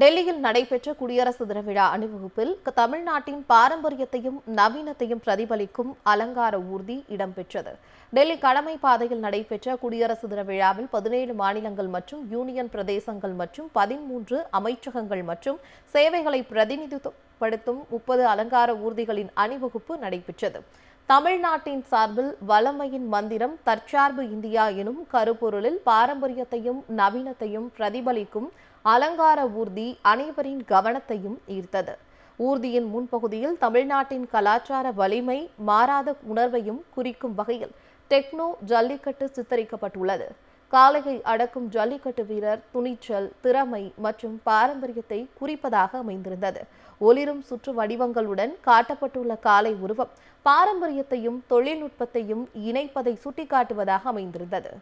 டெல்லியில் நடைபெற்ற குடியரசு தின விழா அணிவகுப்பில் தமிழ்நாட்டின் பாரம்பரியத்தையும் நவீனத்தையும் பிரதிபலிக்கும் அலங்கார ஊர்தி இடம்பெற்றது. டெல்லி கடமை பாதையில் நடைபெற்ற குடியரசு தின விழாவில் பதினேழு மாநிலங்கள் மற்றும் யூனியன் பிரதேசங்கள் மற்றும் பதிமூன்று அமைச்சகங்கள் மற்றும் சேவைகளை பிரதிநிதித்துவப்படுத்தும் முப்பது அலங்கார ஊர்திகளின் அணிவகுப்பு நடைபெற்றது. தமிழ்நாட்டின் சார்பில் வளமையின் மந்திரம் தற்சார்பு இந்தியா எனும் கருப்பொருளில் பாரம்பரியத்தையும் நவீனத்தையும் பிரதிபலிக்கும் அலங்கார ஊர்தி அனைவரின் கவனத்தையும் ஈர்த்தது. ஊர்தியின் முன்பகுதியில் தமிழ்நாட்டின் கலாச்சார வலிமை மாறாத உணர்வையும் குறிக்கும் வகையில் டெக்னோ ஜல்லிக்கட்டு சித்தரிக்கப்பட்டுள்ளது. காளையை அடக்கும் ஜல்லிக்கட்டு வீரர் துணிச்சல் திறமை மற்றும் பாரம்பரியத்தை குறிப்பதாக அமைந்திருந்தது ஒளிரும் சுற்று வடிவங்களுடன் காட்டப்பட்டுள்ள காளை உருவம் பாரம்பரியத்தையும் தொழில்நுட்பத்தையும் இணைப்பதை சுட்டிக்காட்டுவதாக அமைந்திருந்தது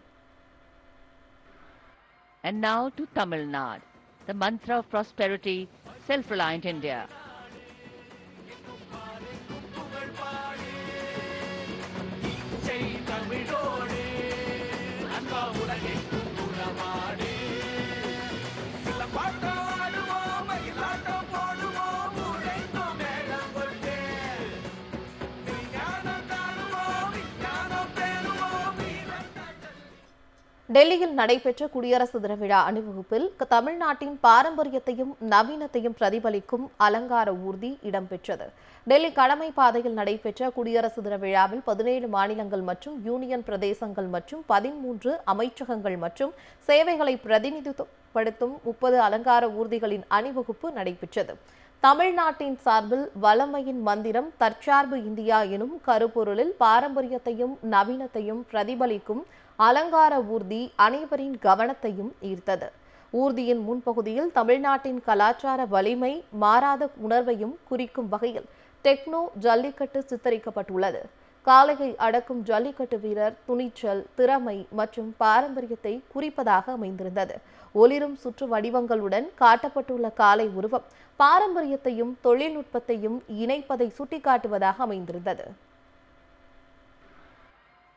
And now to Tamil Nadu, the mantra of prosperity, self-reliant India. டெல்லியில் நடைபெற்ற குடியரசு தின விழா அணிவகுப்பில் தமிழ்நாட்டின் பாரம்பரியத்தையும் நவீனத்தையும் பிரதிபலிக்கும் அலங்கார ஊர்தி இடம்பெற்றது. டெல்லி கடமை பாதையில் நடைபெற்ற குடியரசு தின விழாவில் பதினேழு மாநிலங்கள் மற்றும் யூனியன் பிரதேசங்கள் மற்றும் பதிமூன்று அமைச்சகங்கள் மற்றும் சேவைகளை பிரதிநிதித்துவப்படுத்தும் முப்பது அலங்கார ஊர்திகளின் அணிவகுப்பு நடைபெற்றது. தமிழ்நாட்டின் சார்பில் வளமையின் மந்திரம் தற்சார்பு இந்தியா எனும் கருப்பொருளில் பாரம்பரியத்தையும் நவீனத்தையும் பிரதிபலிக்கும் அலங்கார ஊர்தி அனைவரின் கவனத்தையும் ஈர்த்தது. ஊர்தியின் முன்பகுதியில் தமிழ்நாட்டின் கலாச்சார வலிமை மாறாத உணர்வையும் குறிக்கும் வகையில் டெக்னோ ஜல்லிக்கட்டு சித்தரிக்கப்பட்டுள்ளது. காளையை அடக்கும் ஜல்லிக்கட்டு வீரர் துணிச்சல் திறமை மற்றும் பாரம்பரியத்தை குறிப்பதாக அமைந்திருந்தது ஒளிரும் சுற்று வடிவங்களுடன் காட்டப்பட்டுள்ள காளை உருவம் பாரம்பரியத்தையும் தொழில்நுட்பத்தையும் இணைப்பதை சுட்டிக்காட்டுவதாக அமைந்திருந்தது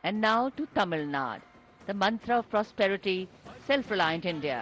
And now to Tamil Nadu, the mantra of prosperity, self-reliant India.